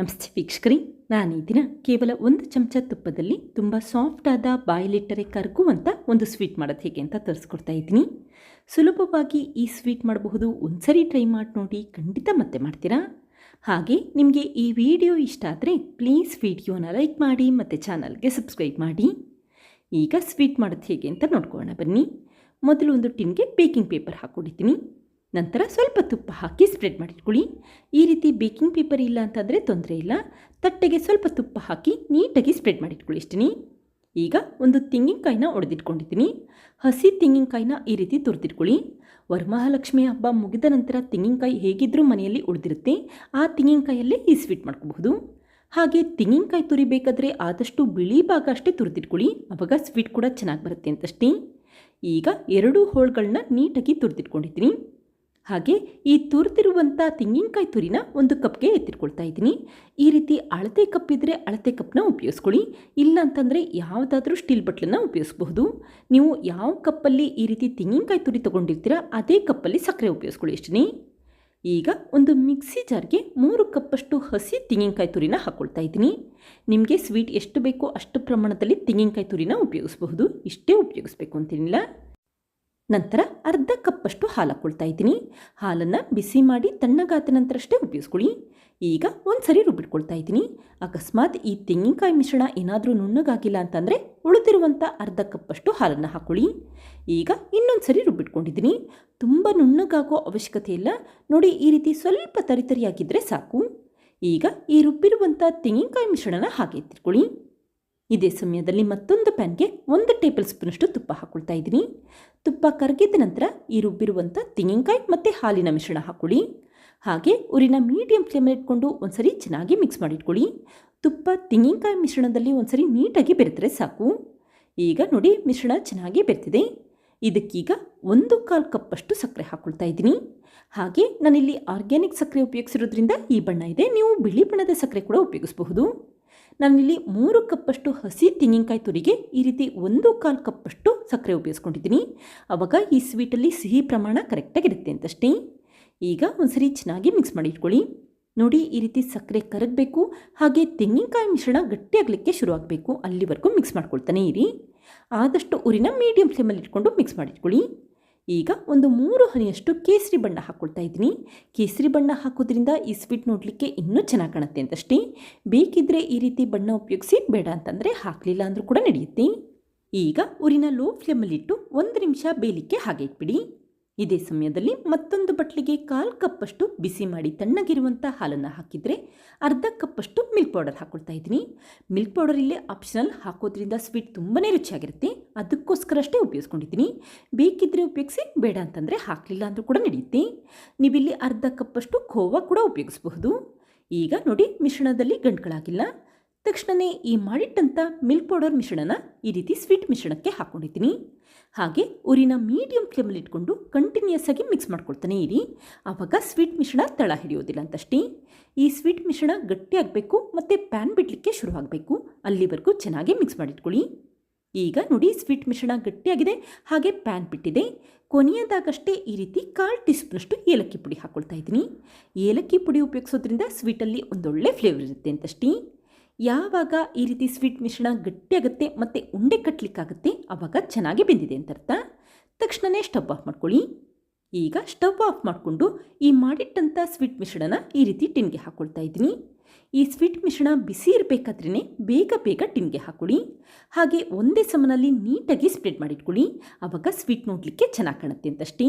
ನಮಸ್ತೆ ವೀಕ್ಷಕರಿ ನಾನು ಈ ದಿನ ಕೇವಲ ಒಂದು ಚಮಚ ತುಪ್ಪದಲ್ಲಿ ತುಂಬ ಸಾಫ್ಟಾದ ಬಾಯಿಲಿಟ್ಟರೆ ಕರಗುವಂಥ ಒಂದು ಸ್ವೀಟ್ ಮಾಡೋದು ಹೇಗೆ ಅಂತ ತೋರಿಸ್ಕೊಡ್ತಾ ಇದ್ದೀನಿ. ಸುಲಭವಾಗಿ ಈ ಸ್ವೀಟ್ ಮಾಡಬಹುದು. ಒಂದ್ಸರಿ ಟ್ರೈ ಮಾಡಿ ನೋಡಿ ಖಂಡಿತ ಮತ್ತೆ ಮಾಡ್ತೀರಾ? ಹಾಗೆ ನಿಮಗೆ ಈ ವಿಡಿಯೋ ಇಷ್ಟ ಆದರೆ ಪ್ಲೀಸ್ ವಿಡಿಯೋನ ಲೈಕ್ ಮಾಡಿ ಮತ್ತು ಚಾನಲ್ಗೆ ಸಬ್ಸ್ಕ್ರೈಬ್ ಮಾಡಿ. ಈಗ ಸ್ವೀಟ್ ಮಾಡೋದು ಹೇಗೆ ಅಂತ ನೋಡ್ಕೊಳ್ಳೋಣ ಬನ್ನಿ. ಮೊದಲು ಒಂದು ಟಿನ್ಗೆ ಬೇಕಿಂಗ್ ಪೇಪರ್ ಹಾಕ್ಕೊಂಡಿದ್ದೀನಿ. ನಂತರ ಸ್ವಲ್ಪ ತುಪ್ಪ ಹಾಕಿ ಸ್ಪ್ರೆಡ್ ಮಾಡಿಟ್ಕೊಳ್ಳಿ. ಈ ರೀತಿ ಬೇಕಿಂಗ್ ಪೇಪರ್ ಇಲ್ಲ ಅಂತಂದರೆ ತೊಂದರೆ ಇಲ್ಲ. ತಟ್ಟೆಗೆ ಸ್ವಲ್ಪ ತುಪ್ಪ ಹಾಕಿ ನೀಟಾಗಿ ಸ್ಪ್ರೆಡ್ ಮಾಡಿಟ್ಕೊಳ್ಳಿ ಇಷ್ಟೀನಿ ಈಗ ಒಂದು ತೆಂಗಿನಕಾಯಿನ ಒಡೆದಿಟ್ಕೊಂಡಿದ್ದೀನಿ. ಹಸಿ ತೆಂಗಿನಕಾಯಿನ ಈ ರೀತಿ ತುರಿದಿಟ್ಕೊಳ್ಳಿ. ವರಮಹಾಲಕ್ಷ್ಮಿ ಹಬ್ಬ ಮುಗಿದ ನಂತರ ತೆಂಗಿನಕಾಯಿ ಹೇಗಿದ್ದರೂ ಮನೆಯಲ್ಲಿ ಉಳಿದಿರುತ್ತೆ. ಆ ತೆಂಗಿನಕಾಯಲ್ಲೇ ಈ ಸ್ವೀಟ್ ಮಾಡ್ಕೋಬಹುದು. ಹಾಗೆ ತೆಂಗಿನಕಾಯಿ ತುರಿಬೇಕಾದ್ರೆ ಆದಷ್ಟು ಬಿಳಿ ಭಾಗ ಅಷ್ಟೇ ತುರಿದಿಟ್ಕೊಳ್ಳಿ. ಆವಾಗ ಸ್ವೀಟ್ ಕೂಡ ಚೆನ್ನಾಗಿ ಬರುತ್ತೆ ಅಂತಷ್ಟೇ. ಈಗ ಎರಡು ಹೋಳ್ಗಳನ್ನ ನೀಟಾಗಿ ತುರಿದಿಟ್ಕೊಂಡಿದ್ದೀನಿ. ಹಾಗೆ ಈ ತುರಿದಿರುವಂಥ ತೆಂಗಿನಕಾಯಿ ತುರಿನ ಒಂದು ಕಪ್ಗೆ ಎತ್ತಿಟ್ಕೊಳ್ತಾ ಇದ್ದೀನಿ. ಈ ರೀತಿ ಅಳತೆ ಕಪ್ ಇದ್ದರೆ ಅಳತೆ ಕಪ್ನ ಉಪಯೋಗಿಸ್ಕೊಳ್ಳಿ. ಇಲ್ಲ ಅಂತಂದರೆ ಯಾವುದಾದ್ರೂ ಸ್ಟೀಲ್ ಬಟ್ಲನ್ನು ಉಪಯೋಗಿಸ್ಬಹುದು. ನೀವು ಯಾವ ಕಪ್ಪಲ್ಲಿ ಈ ರೀತಿ ತೆಂಗಿನಕಾಯಿ ತುರಿ ತೊಗೊಂಡಿರ್ತೀರ ಅದೇ ಕಪ್ಪಲ್ಲಿ ಸಕ್ಕರೆ ಉಪಯೋಗಿಸ್ಕೊಳ್ಳಿ ಅಷ್ಟೇ ಈಗ ಒಂದು ಮಿಕ್ಸಿ ಜಾರ್ಗೆ ಮೂರು ಕಪ್ಪಷ್ಟು ಹಸಿ ತೆಂಗಿನಕಾಯಿ ತುರಿನ ಹಾಕ್ಕೊಳ್ತಾ ಇದ್ದೀನಿ. ನಿಮಗೆ ಸ್ವೀಟ್ ಎಷ್ಟು ಬೇಕೋ ಅಷ್ಟು ಪ್ರಮಾಣದಲ್ಲಿ ತೆಂಗಿನಕಾಯಿ ತುರಿನ ಉಪಯೋಗಿಸ್ಬಹುದು. ಇಷ್ಟೇ ಉಪಯೋಗಿಸ್ಬೇಕು ಅಂತೇನಿಲ್ಲ. ನಂತರ ಅರ್ಧ ಕಪ್ಪಷ್ಟು ಹಾಲು ಹಾಕ್ಕೊಳ್ತಾ ಇದ್ದೀನಿ. ಹಾಲನ್ನು ಬಿಸಿ ಮಾಡಿ ತಣ್ಣಗಾದ ನಂತರಷ್ಟೇ ಉಪಯೋಗಿಸ್ಕೊಳ್ಳಿ ಈಗ ಒಂದು ಸರಿ ರುಬ್ಬಿಟ್ಕೊಳ್ತಾ ಇದ್ದೀನಿ. ಅಕಸ್ಮಾತ್ ಈ ತೆಂಗಿನಕಾಯಿ ಮಿಶ್ರಣ ಏನಾದರೂ ನುಣ್ಣಗಾಗಿಲ್ಲ ಅಂತಂದರೆ ಉಳಿದಿರುವಂಥ ಅರ್ಧ ಕಪ್ಪಷ್ಟು ಹಾಲನ್ನು ಹಾಕ್ಕೊಳ್ಳಿ ಈಗ ಇನ್ನೊಂದು ಸರಿ ರುಬ್ಬಿಟ್ಕೊಂಡಿದ್ದೀನಿ. ತುಂಬ ನುಣ್ಣಗಾಗೋ ಅವಶ್ಯಕತೆ ಇಲ್ಲ. ನೋಡಿ, ಈ ರೀತಿ ಸ್ವಲ್ಪ ತರಿತರಿಯಾಗಿದ್ದರೆ ಸಾಕು. ಈಗ ಈ ರುಬ್ಬಿರುವಂಥ ತೆಂಗಿನಕಾಯಿ ಮಿಶ್ರಣನ ಹಾಕಿ ಎತ್ತಿಟ್ಕೊಳ್ಳಿ. ಇದೇ ಸಮಯದಲ್ಲಿ ಮತ್ತೊಂದು ಪ್ಯಾನ್ಗೆ ಒಂದು ಟೇಬಲ್ ಸ್ಪೂನಷ್ಟು ತುಪ್ಪ ಹಾಕ್ಕೊಳ್ತಾ ಇದ್ದೀನಿ. ತುಪ್ಪ ಕರಗಿದ ನಂತರ ಈ ರುಬ್ಬಿರುವಂಥ ತೆಂಗಿನಕಾಯಿ ಮತ್ತು ಹಾಲಿನ ಮಿಶ್ರಣ ಹಾಕ್ಕೊಳ್ಳಿ ಹಾಗೆ ಉರಿನ ಮೀಡಿಯಂ ಫ್ಲೇಮಲ್ಲಿ ಇಟ್ಕೊಂಡು ಒಂದ್ಸರಿ ಚೆನ್ನಾಗಿ ಮಿಕ್ಸ್ ಮಾಡಿಟ್ಕೊಳ್ಳಿ. ತುಪ್ಪ ತೆಂಗಿನಕಾಯಿ ಮಿಶ್ರಣದಲ್ಲಿ ಒಂದ್ಸರಿ ನೀಟಾಗಿ ಬೆರೆತರೆ ಸಾಕು. ಈಗ ನೋಡಿ ಮಿಶ್ರಣ ಚೆನ್ನಾಗಿ ಬೆರೆತಿದೆ. ಇದಕ್ಕೀಗ ಒಂದು ಕಾಲು ಕಪ್ಪಷ್ಟು ಸಕ್ಕರೆ ಹಾಕ್ಕೊಳ್ತಾ ಇದ್ದೀನಿ. ಹಾಗೆ ನಾನಿಲ್ಲಿ ಆರ್ಗ್ಯಾನಿಕ್ ಸಕ್ಕರೆ ಉಪಯೋಗಿಸಿರೋದ್ರಿಂದ ಈ ಬಣ್ಣ ಇದೆ. ನೀವು ಬಿಳಿ ಬಣ್ಣದ ಸಕ್ಕರೆ ಕೂಡ ಉಪಯೋಗಿಸಬಹುದು. ನಾನಿಲ್ಲಿ ಮೂರು ಕಪ್ಪಷ್ಟು ಹಸಿ ತೆಂಗಿನಕಾಯಿ ತುರಿಗೆ ಈ ರೀತಿ ಒಂದು ಕಾಲು ಕಪ್ಪಷ್ಟು ಸಕ್ಕರೆ ಉಪಯೋಗಿಸ್ಕೊಂಡಿದ್ದೀನಿ. ಆವಾಗ ಈ ಸ್ವೀಟಲ್ಲಿ ಸಿಹಿ ಪ್ರಮಾಣ ಕರೆಕ್ಟಾಗಿರುತ್ತೆ ಅಂತಷ್ಟೇ. ಈಗ ಒಂದ್ಸರಿ ಚೆನ್ನಾಗಿ ಮಿಕ್ಸ್ ಮಾಡಿ ಇಟ್ಕೊಳ್ಳಿ. ನೋಡಿ ಈ ರೀತಿ ಸಕ್ಕರೆ ಕರಗಬೇಕು, ಹಾಗೆ ತೆಂಗಿನಕಾಯಿ ಮಿಶ್ರಣ ಗಟ್ಟಿಯಾಗಲಿಕ್ಕೆ ಶುರುವಾಗಬೇಕು. ಅಲ್ಲಿವರೆಗೂ ಮಿಕ್ಸ್ ಮಾಡ್ಕೊಳ್ತಾನೆ ಇರಿ. ಆದಷ್ಟು ಊರಿನ ಮೀಡಿಯಂ ಫ್ಲೇಮಲ್ಲಿ ಇಟ್ಕೊಂಡು ಮಿಕ್ಸ್ ಮಾಡಿಟ್ಕೊಳ್ಳಿ ಈಗ ಒಂದು ಮೂರು ಹನಿಯಷ್ಟು ಕೇಸರಿ ಬಣ್ಣ ಹಾಕ್ಕೊಳ್ತಾ ಇದ್ದೀನಿ. ಕೇಸರಿ ಬಣ್ಣ ಹಾಕೋದ್ರಿಂದ ಈ ಸ್ವೀಟ್ ನೋಡಲಿಕ್ಕೆ ಇನ್ನೂ ಚೆನ್ನಾಗಿ ಕಾಣುತ್ತೆ ಅಂತಷ್ಟೇ. ಬೇಕಿದ್ದರೆ ಈ ರೀತಿ ಬಣ್ಣ ಉಪಯೋಗಿಸಿ ಬೇಡ ಅಂತಂದರೆ ಹಾಕಲಿಲ್ಲ ಅಂದರೂ ಕೂಡ ನಡೆಯುತ್ತೆ. ಈಗ ಊರಿನ ಲೋ ಫ್ಲೇಮಲ್ಲಿಟ್ಟು ಒಂದು ನಿಮಿಷ ಬೇಯಲಿಕ್ಕೆ ಹಾಗೆ ಇಟ್ಬಿಡಿ. ಇದೇ ಸಮಯದಲ್ಲಿ ಮತ್ತೊಂದು ಬಟ್ಲಿಗೆ ಕಾಲು ಕಪ್ಪಷ್ಟು ಬಿಸಿ ಮಾಡಿ ತಣ್ಣಗಿರುವಂಥ ಹಾಲನ್ನು ಹಾಕಿದರೆ ಅರ್ಧ ಕಪ್ಪಷ್ಟು ಮಿಲ್ಕ್ ಪೌಡರ್ ಹಾಕ್ಕೊಳ್ತಾ ಇದ್ದೀನಿ. ಮಿಲ್ಕ್ ಪೌಡರ್ ಇಲ್ಲಿ ಆಪ್ಷನಲ್ ಹಾಕೋದ್ರಿಂದ ಸ್ವೀಟ್ ತುಂಬಾ ರುಚಿಯಾಗಿರುತ್ತೆ. ಅದಕ್ಕೋಸ್ಕರ ಅಷ್ಟೇ ಉಪಯೋಗಿಸ್ಕೊಂಡಿದ್ದೀನಿ. ಬೇಕಿದ್ದರೆ ಉಪಯೋಗಿಸಿ, ಬೇಡ ಅಂತಂದರೆ ಹಾಕಲಿಲ್ಲ ಅಂದರೂ ಕೂಡ ನಡೆಯುತ್ತೆ. ನೀವಿಲ್ಲಿ ಅರ್ಧ ಕಪ್ಪಷ್ಟು ಖೋವಾ ಕೂಡ ಉಪಯೋಗಿಸಬಹುದು. ಈಗ ನೋಡಿ ಮಿಶ್ರಣದಲ್ಲಿ ಗಂಟುಗಳಾಗಿಲ್ಲ. ತಕ್ಷಣವೇ ಈ ಮಾಡಿಟ್ಟಂಥ ಮಿಲ್ಕ್ ಪೌಡರ್ ಮಿಶ್ರಣನ ಈ ರೀತಿ ಸ್ವೀಟ್ ಮಿಶ್ರಣಕ್ಕೆ ಹಾಕ್ಕೊಂಡಿದ್ದೀನಿ ಹಾಗೆ ಊರಿನ ಮೀಡಿಯಂ ಫ್ಲೇಮಲ್ಲಿ ಇಟ್ಕೊಂಡು ಕಂಟಿನ್ಯೂಸ್ ಆಗಿ ಮಿಕ್ಸ್ ಮಾಡ್ಕೊಳ್ತಾನೆ ಇರಿ. ಆವಾಗ ಸ್ವೀಟ್ ಮಿಶ್ರಣ ತಳ ಹಿಡಿಯೋದಿಲ್ಲ ಅಂತಷ್ಟೇ. ಈ ಸ್ವೀಟ್ ಮಿಶ್ರಣ ಗಟ್ಟಿಯಾಗಬೇಕು ಮತ್ತು ಪ್ಯಾನ್ ಬಿಡಲಿಕ್ಕೆ ಶುರುವಾಗಬೇಕು. ಅಲ್ಲಿವರೆಗೂ ಚೆನ್ನಾಗಿ ಮಿಕ್ಸ್ ಮಾಡಿಟ್ಕೊಳ್ಳಿ. ಈಗ ನೋಡಿ ಸ್ವೀಟ್ ಮಿಶ್ರಣ ಗಟ್ಟಿಯಾಗಿದೆ, ಹಾಗೆ ಪ್ಯಾನ್ ಬಿಟ್ಟಿದೆ. ಕೊನೆಯದಾಗಷ್ಟೇ ಈ ರೀತಿ ಕಾಲು ಟೀ ಸ್ಪೂನಷ್ಟು ಏಲಕ್ಕಿ ಪುಡಿ ಹಾಕ್ಕೊಳ್ತಾ ಇದ್ದೀನಿ. ಏಲಕ್ಕಿ ಪುಡಿ ಉಪಯೋಗಿಸೋದ್ರಿಂದ ಸ್ವೀಟಲ್ಲಿ ಒಂದೊಳ್ಳೆ ಫ್ಲೇವರ್ ಇರುತ್ತೆ ಅಂತಷ್ಟೇ. ಯಾವಾಗ ಈ ರೀತಿ ಸ್ವೀಟ್ ಮಿಶ್ರಣ ಗಟ್ಟಿಯಾಗುತ್ತೆ ಮತ್ತು ಉಂಡೆ ಕಟ್ಟಲಿಕ್ಕಾಗುತ್ತೆ ಆವಾಗ ಚೆನ್ನಾಗಿ ಬೆಂದಿದೆ ಅಂತ ಅರ್ಥ. ತಕ್ಷಣವೇ ಸ್ಟವ್ ಆಫ್ ಮಾಡ್ಕೊಳ್ಳಿ. ಈಗ ಸ್ಟವ್ ಆಫ್ ಮಾಡಿಕೊಂಡು ಈ ಮಾಡಿಟ್ಟಂಥ ಸ್ವೀಟ್ ಮಿಶ್ರಣನ ಈ ರೀತಿ ಟಿನ್ಗೆ ಹಾಕ್ಕೊಳ್ತಾ ಇದ್ದೀನಿ. ಈ ಸ್ವೀಟ್ ಮಿಶ್ರಣ ಬಿಸಿ ಇರಬೇಕಾದ್ರೇ ಬೇಗ ಬೇಗ ಟಿನ್ಗೆ ಹಾಕ್ಕೊಳ್ಳಿ ಹಾಗೆ ಒಂದೇ ಸಮನಲ್ಲಿ ನೀಟಾಗಿ ಸ್ಪ್ರೆಡ್ ಮಾಡಿಟ್ಕೊಳ್ಳಿ. ಆವಾಗ ಸ್ವೀಟ್ ನೋಡಲಿಕ್ಕೆ ಚೆನ್ನಾಗಿ ಕಾಣುತ್ತೆ ಅಂತಷ್ಟೇ.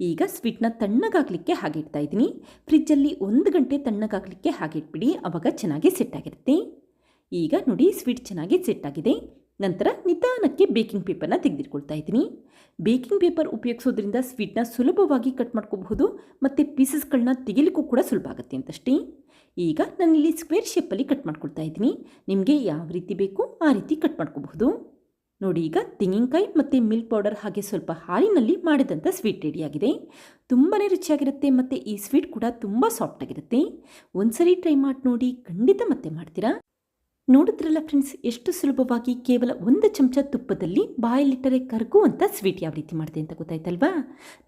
ಈಗ ಸ್ವೀಟ್ನ ತಣ್ಣಗಾಗಲಿಕ್ಕೆ ಹಾಗೆ ಇಡ್ತಾ ಇದ್ದೀನಿ. ಫ್ರಿಜ್ಜಲ್ಲಿ ಒಂದು ಗಂಟೆ ತಣ್ಣಗಾಗಲಿಕ್ಕೆ ಹಾಗೆ ಇಟ್ಬಿಡಿ ಆವಾಗ ಚೆನ್ನಾಗಿ ಸೆಟ್ ಆಗಿರುತ್ತೆ. ಈಗ ನೋಡಿ ಸ್ವೀಟ್ ಚೆನ್ನಾಗಿ ಸೆಟ್ ಆಗಿದೆ. ನಂತರ ನಿಧಾನಕ್ಕೆ ಬೇಕಿಂಗ್ ಪೇಪರ್ನ ತೆಗೆದಿಟ್ಕೊಳ್ತಾ ಇದ್ದೀನಿ. ಬೇಕಿಂಗ್ ಪೇಪರ್ ಉಪಯೋಗಿಸೋದ್ರಿಂದ ಸ್ವೀಟ್ನ ಸುಲಭವಾಗಿ ಕಟ್ ಮಾಡ್ಕೋಬಹುದು ಮತ್ತು ಪೀಸಸ್ಗಳನ್ನ ತೆಗಿಲಿಕ್ಕೂ ಕೂಡ ಸುಲಭ ಆಗುತ್ತೆ ಅಂತಷ್ಟೇ. ಈಗ ನಾನಿಲ್ಲಿ ಸ್ಕ್ವೇರ್ ಶೇಪಲ್ಲಿ ಕಟ್ ಮಾಡ್ಕೊಳ್ತಾ ಇದ್ದೀನಿ. ನಿಮಗೆ ಯಾವ ರೀತಿ ಬೇಕು ಆ ರೀತಿ ಕಟ್ ಮಾಡ್ಕೋಬಹುದು. ನೋಡಿ ಈಗ ತೆಂಗಿನಕಾಯಿ ಮತ್ತು ಮಿಲ್ಕ್ ಪೌಡರ್ ಹಾಗೆ ಸ್ವಲ್ಪ ಹಾಲಿನಲ್ಲಿ ಮಾಡಿದಂಥ ಸ್ವೀಟ್ ರೆಡಿಯಾಗಿದೆ ತುಂಬಾ ರುಚಿಯಾಗಿರುತ್ತೆ ಮತ್ತು ಈ ಸ್ವೀಟ್ ಕೂಡ ತುಂಬ ಸಾಫ್ಟಾಗಿರುತ್ತೆ ಒಂದ್ಸರಿ ಟ್ರೈ ಮಾಡಿ ನೋಡಿ ಖಂಡಿತ ಮತ್ತೆ ಮಾಡ್ತೀರಾ? ನೋಡಿದ್ರಲ್ಲ ಫ್ರೆಂಡ್ಸ್ ಎಷ್ಟು ಸುಲಭವಾಗಿ ಕೇವಲ ಒಂದು ಚಮಚ ತುಪ್ಪದಲ್ಲಿ ಬಾಯಲ್ಲಿಟ್ಟರೆ ಕರಗುವಂಥ ಸ್ವೀಟ್ ಯಾವ ರೀತಿ ಮಾಡಿದೆ ಅಂತ ಗೊತ್ತಾಯ್ತಲ್ವಾ?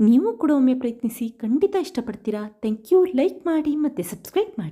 ನೀವು ಕೂಡ ಒಮ್ಮೆ ಪ್ರಯತ್ನಿಸಿ ಖಂಡಿತ ಇಷ್ಟಪಡ್ತೀರಾ? ಥ್ಯಾಂಕ್ ಯು ಲೈಕ್ ಮಾಡಿ ಮತ್ತು ಸಬ್ಸ್ಕ್ರೈಬ್ ಮಾಡಿ.